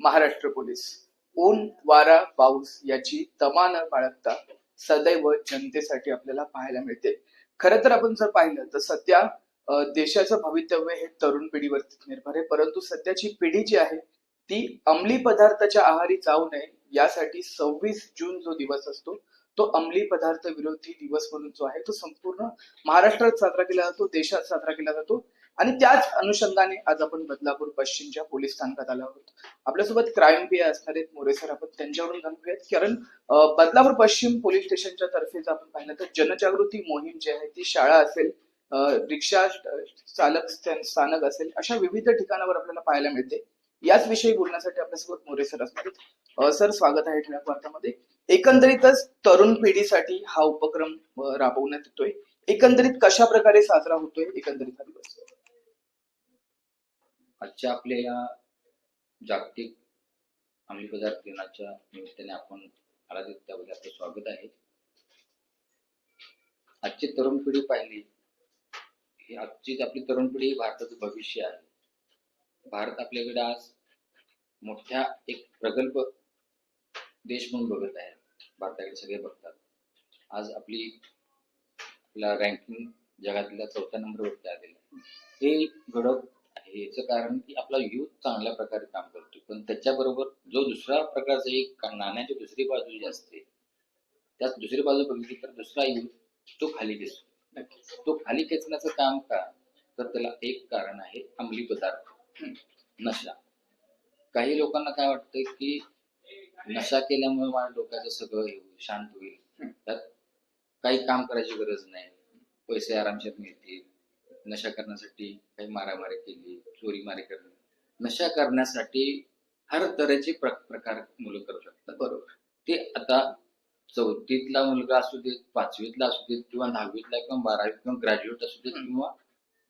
Maharashtra police. ऊन वारा पाऊस याची तमा न बाळगता सदैव जनतेसाठी आपल्याला पाहायला मिळते. खर तर आपण जर पाहिलं तर सध्या देशाचं भवितव्य हे तरुण पिढीवरती निर्भर आहे. परंतु सध्याची पिढी जी आहे ती अंमली पदार्थाच्या आहारी जाऊ नये यासाठी सव्वीस जून जो दिवस असतो तो अंमली पदार्थ विरोधी दिवस म्हणून जो आहे तो संपूर्ण महाराष्ट्रात साजरा केला जातो देशात साजरा केला जातो. आणि त्याच अनुषंगाने आज आपण बदलापूर पश्चिमच्या पोलीस स्थानकात आलो आहोत. आपल्यासोबत क्राईम पी असणार आहेत मोरे सर आपण त्यांच्यावरून जाणून घेऊयात. कारण बदलापूर पश्चिम पोलीस स्टेशनच्या तर्फे जर आपण पाहिलं तर जनजागृती मोहीम जी आहे ती शाळा असेल रिक्षा चालक स्थानक असेल अशा विविध ठिकाणावर आपल्याला पाहायला मिळते. याच विषयी बोलण्यासाठी आपल्यासोबत मोरे सर असणार आहेत. सर स्वागत आहे ठळक वार्तामध्ये. एकंदरीतच तरुण पिढीसाठी हा उपक्रम राबवण्यात येतोय. एकंदरीत कशा प्रकारे साजरा होतोय एकंदरीत हा दिवस? आजच्या आपल्या या जागतिक अंमली पदार्थ दिनाच्या निमित्ताने आपण आला त्याबद्दल आपलं स्वागत आहे. आजची तरुण पिढी पाहिली ही आजची आपली तरुण पिढी ही भारताचं भविष्य आहे. भारत आपल्याकडे आज मोठ्या एक प्रगल्भ देश म्हणून बघत आहे. भारताकडे सगळे बघतात. आज आपली आपला रँकिंग जगातल्या चौथ्या नंबरवरती आलेला आहे. हे घडत आहे याचं कारण की आपला युथ चांगल्या प्रकारे काम करतो. पण त्याच्याबरोबर जो दुसरा प्रकारचा एक नाण्याची दुसरी बाजू जी असते त्यात दुसरी बाजू बघितली तर दुसरा युथ तो खाली नक्कीच. तो खाली खेचण्याचं काम का? तर त्याला एक कारण आहे अंमली पदार्थ. नशा. काही लोकांना काय वाटतं की नशा केल्यामुळे माझ्या डोक्याचं सगळं होईल शांत होईल. त्यात काही काम करायची गरज नाही. पैसे आरामशीर मिळतील. नशा करण्यासाठी काही मारामारी केली चोरी मारी करणे नशा करण्यासाठी हर तऱ्हेचे प्र- प्रकार मुलं करू शकतात. बरोबर. ते आता चौथीतला मुलगा असू देत पाचवीतला असू देत किंवा दहावीतला किंवा बारावीत किंवा ग्रॅज्युएट असू देत. किंवा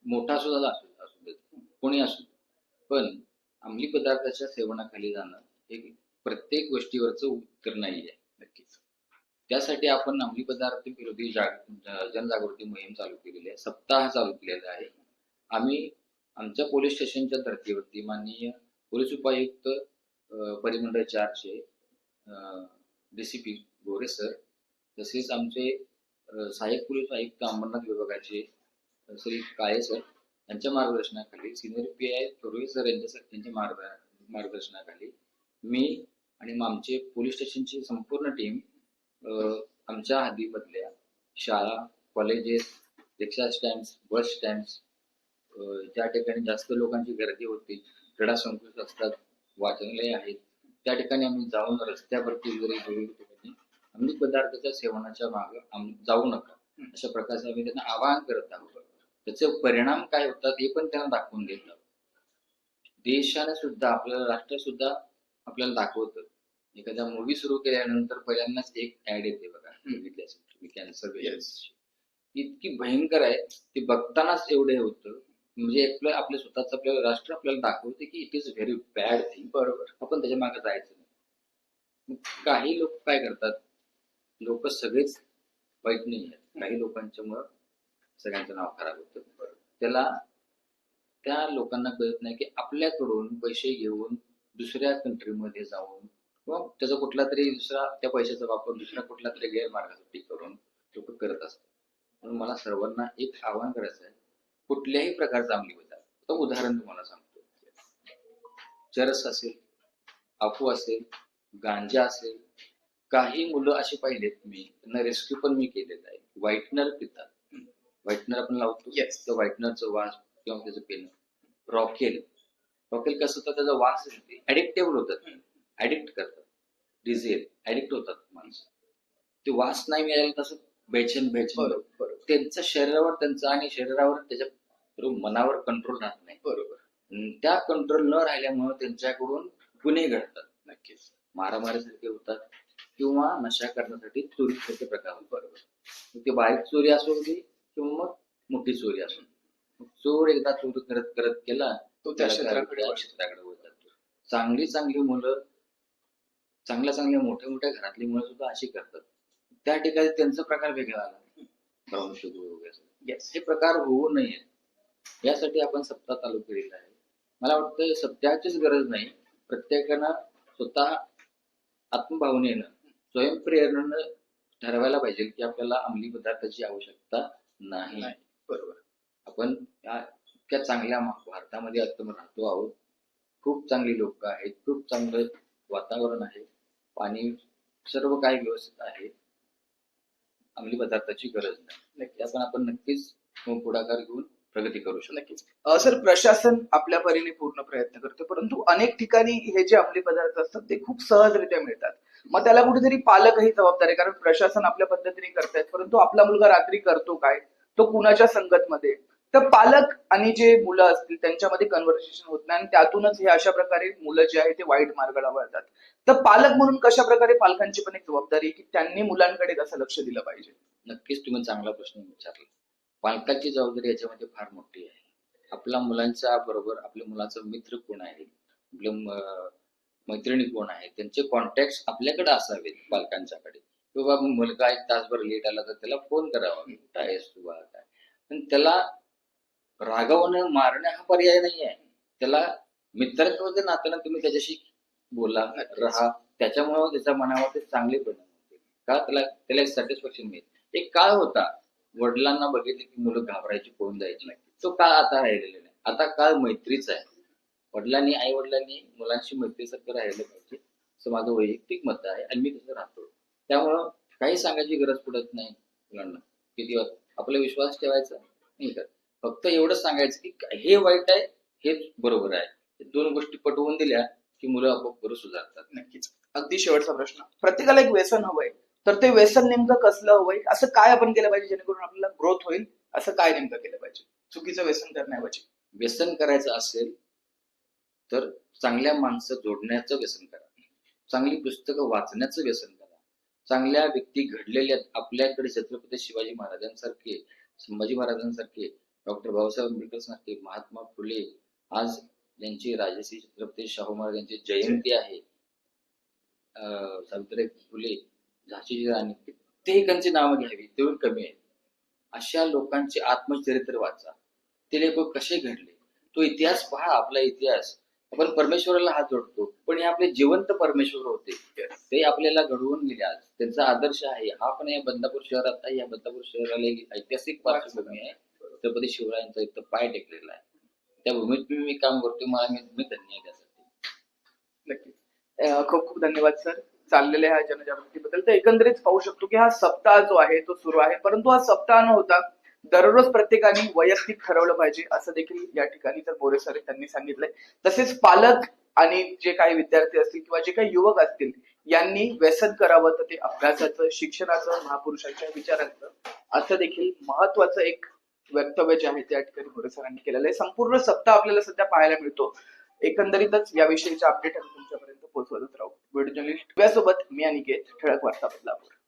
मोठा सुद्धा असू असू देत. कोणी असू पण अंमली पदार्थाच्या सेवनाखाली जाणं हे प्रत्येक गोष्टीवरचं उत्तर नाही आहे नक्कीच. त्यासाठी आपण अंमली पदार्थ विरोधी जाग जनजागृती मोहीम चालू केलेली आहे. सप्ताह चालू केलेला आहे. आम्ही आमच्या पोलीस स्टेशनच्या धर्तीवरती माननीय पोलीस उपायुक्त परिमंडळ चारचे डीसीपी गोरे सर तसेच आमचे सहाय्यक पोलीस आयुक्त अंबरनाथ विभागाचे श्री काळे सर यांच्या मार्गदर्शनाखाली senior P I Thorve sir यांच्या यांच्या मार्ग मार्गदर्शनाखाली मी आणि मग आमचे पोलीस स्टेशनची संपूर्ण टीम आमच्या हद्दीमधल्या शाळा कॉलेजेस रिक्षा स्टँड्स बस स्टँड्स ज्या ठिकाणी जास्त लोकांची गर्दी होती क्रीडा संकुल असतात वाचनालय आहेत त्या ठिकाणी आम्ही जाऊन रस्त्यावरती जरी ठिकाणी अंमली पदार्थाच्या सेवनाच्या मागे जाऊ नका. अशा प्रकारचं आम्ही त्यांना आवाहन करत आहोत. त्याचे परिणाम काय होतात हे पण त्यांना दाखवून देत आहोत. देशाने सुद्धा आपल्याला राष्ट्र सुद्धा आपल्याला दाखवतं. एखाद्या मूवी सुरू केल्यानंतर पहिल्यांदाच एक ऍड येते बघा. कॅन्सर इतकी भयंकर आहे ती बघतानाच एवढे होतं. म्हणजे आपलं आपलं स्वतःच आपलं राष्ट्र आपल्याला दाखवते की it is very bad thing बरोबर. आपण त्याच्यामागे जायचं नाही. काही लोक काय करतात? लोक सगळेच वाईट नाही आहेत. काही लोकांच्यामुळं सगळ्यांचं नाव खराब होतं. त्याला त्या लोकांना कळत नाही की आपल्याकडून पैसे घेऊन दुसऱ्या कंट्रीमध्ये जाऊन किंवा त्याचा कुठला तरी दुसरा त्या पैशाचा वापर दुसऱ्या कुठला तरी गैरमार्गासाठी करून लोक करत असतात म्हणून मला सर्वांना एक आवाहन करायचं आहे कुठल्याही प्रकारचा पदार्थ आता उदाहरण तुम्हाला सांगतो. चरस असेल अफू असेल गांजा असेल काही मुलं अशी पाहिलेत मी त्यांना रेस्क्यू पण मी केलेलं आहे. व्हाईटनर पितात. व्हाईटनर आपण लावतो. Yes. तर व्हाईटनरचं वास किंवा त्याचं पेन रॉकेल रॉकेल कसं होतं? त्याचा वास ऍडिक्टेबल होतात. ऍडिक्ट करतात. डिझेल ऍडिक्ट होतात माणसं. ते वास नाही मिळाला तसं बेचैन बेचैन. बरोबर त्यांच्या शरीरावर त्यांचं आणि शरीरावर त्याच्या मनावर कंट्रोल राहत नाही. बरोबर. त्या कंट्रोल न राहिल्यामुळे त्यांच्याकडून गुन्हे घडतात. नक्कीच. मारामारीसारखे होतात किंवा नशा करण्यासाठी चोरीसारखे प्रकार होतात. बरोबर. ते बारीक चोरी असू दे किंवा मग मोठी चोरी असू दे. मग चोर एकदा चोरी करत करत केला तो त्या क्षेत्राकडे. क्षेत्राकडे वळत. जातो चांगली चांगली मुलं चांगल्या चांगल्या मोठ्या मोठ्या घरातली मुलं सुद्धा अशी करतात. त्या ठिकाणी त्यांचा प्रकार वेगळा आला. ब्राऊन शुगर वगैरे येस हे प्रकार होऊ नये. यासाठी आपण सप्ताह चालू केलेला आहे. मला वाटतं सप्ताहाचीच गरज नाही. प्रत्येकानं स्वतः आत्मभावनेनं स्वयंप्रेरणेनं ठरवायला पाहिजे की आपल्याला अंमली पदार्थाची आवश्यकता नाही. बरोबर. आपण या इतक्या चांगल्या भारतामध्ये आपण राहतो आहोत. खूप चांगली लोक आहेत. खूप चांगलं वातावरण आहे. पाणी सर्व काही व्यवस्थित आहे. अंमली पदार्थाची गरज नाही. नक्कीच. आपण नक्कीच पुढाकार घेऊन प्रगती करू शकतो. नक्कीच. सर प्रशासन आपल्या परीने पूर्ण प्रयत्न करतो परंतु अनेक ठिकाणी हे जे अंमली पदार्थ असतात ते खूप सहजरित्या मिळतात. मग त्याला कुठेतरी पालकही जबाबदार आहे कारण प्रशासन आपल्या पद्धतीने करतायत परंतु आपला मुलगा रात्री करतो काय? तो कुणाच्या संगतमध्ये? तर पालक आणि जे मुलं असतील त्यांच्यामध्ये कन्व्हर्सेशन होत नाही आणि त्यातूनच हे अशा प्रकारे मुलं जे आहे ते वाईट मार्गाला वळतात. तर पालक म्हणून कशा प्रकारे पालकांची पण एक जबाबदारी की त्यांनी मुलांकडे कसं लक्ष दिलं पाहिजे? नक्कीच तुम्ही चांगला प्रश्न विचारला. पालकाची जबाबदारी याच्यामध्ये फार मोठी आहे. आपल्या मुलांच्या बरोबर आपल्या मुलाचा मित्र कोण आहे? आपले मैत्रिणी कोण आहे? त्यांचे कॉन्टॅक्ट आपल्याकडे असावेत पालकांच्याकडे. की बाबा मुलगा एक तासभर लेट आला तर त्याला फोन करावा. काय? पण त्याला रागवणं मारणं हा पर्याय नाही आहे त्याला मित्रत्वाच्या नात्यानं तुम्ही त्याच्याशी बोला राहा. त्याच्यामुळे त्याच्या मनावर ते चांगले परिणाम होते. का? त्याला त्याला सॅटिस्फॅक्शन मिळेल. एक काळ होता. वडिलांना बघितले की मुलं घाबरायची पळून जायची तो काळ आता राहिलेला नाही. आता काळ मैत्रीचा आहे. वडिलांनी आई वडिलांनी मुलांशी मैत्रीसारखं राहिलं पाहिजे. असं माझं वैयक्तिक मत आहे आणि मी तसं राहतो. त्यामुळं काही सांगायची गरज पडत नाही मुलांना. किती वाट आपला विश्वास ठेवायचा? नाही करत फक्त एवढंच सांगायचं की हे वाईट आहे हेच बरोबर आहे. हे दोन गोष्टी पटवून दिल्या की मुलं आपोआप बरं सुधारतात. नक्कीच. अगदी शेवटचा प्रश्न. प्रत्येकाला एक व्यसन हवंय. तर ते व्यसन नेमकं कसलं हवंय? असं काय आपण केलं पाहिजे जेणेकरून आपल्याला ग्रोथ होईल? असं काय नेमकं केलं पाहिजे? चुकीचं व्यसन करण्याऐवजी. व्यसन करायचं असेल तर चांगल्या माणसं जोडण्याचं व्यसन करा. चांगली पुस्तकं वाचण्याचं व्यसन करा. चांगल्या व्यक्ती घडलेल्या आपल्याकडे छत्रपती शिवाजी महाराजांसारखे संभाजी महाराजांसारखे डॉक्टर बाबासाहेब आंबेडकर सारखे महात्मा फुले आज यांची राजश्री छत्रपती शाहू महाराज यांची जयंती आहे. सावित्रीबाई फुले झाशीची राणी ते नावं घ्यावी तेवढी कमी आहे. अशा लोकांचे आत्मचरित्र वाचा. ते लेखक कसे घडले? तो इतिहास पहा आपला इतिहास. आपण परमेश्वराला हात जोडतो पण हे आपले जिवंत परमेश्वर होते. ते आपल्याला घडवून गेले आज. त्यांचा आदर्श आहे. हा पण या बंदापूर शहरात या बंदापूर शहराला ऐतिहासिक पार्श्वभूमी आहे. छत्रपती शिवरायांचा इथं पाय टेकलेला आहे. त्या भूमीत मी काम करतोय मला मी मी धन्य आहे त्यासाठी. नक्कीच. अं, खूप खूप धन्यवाद सर. चाललेल्या ह्या जनजागृतीबद्दल. तर एकंदरीत पाहू शकतो की हा सप्ताह जो आहे तो सुरू आहे. परंतु हा सप्ताह न होता दररोज प्रत्येकाने वैयक्तिक ठरवलं पाहिजे असं देखील या ठिकाणी तर बोरे सर त्यांनी सांगितलंय. तसेच पालक आणि जे काही विद्यार्थी असतील किंवा जे काही युवक असतील यांनी व्यसन करावं तर ते अभ्यासाचं शिक्षणाचं महापुरुषांच्या विचारांचं असं देखील महत्वाचं एक वक्तव्य जे आहे ते ठिकाणी गोरे सरांनी केलेलं आहे. संपूर्ण सप्ताह आपल्याला सध्या पाहायला मिळतो. एकंदरीतच याविषयीचे अपडेट आम्ही तुमच्यापर्यंत पोहोचवतच राहू. व्हिडिओ जर्नलिस्ट सोबत मी अनिकेत ठळक वार्ता बदलापूर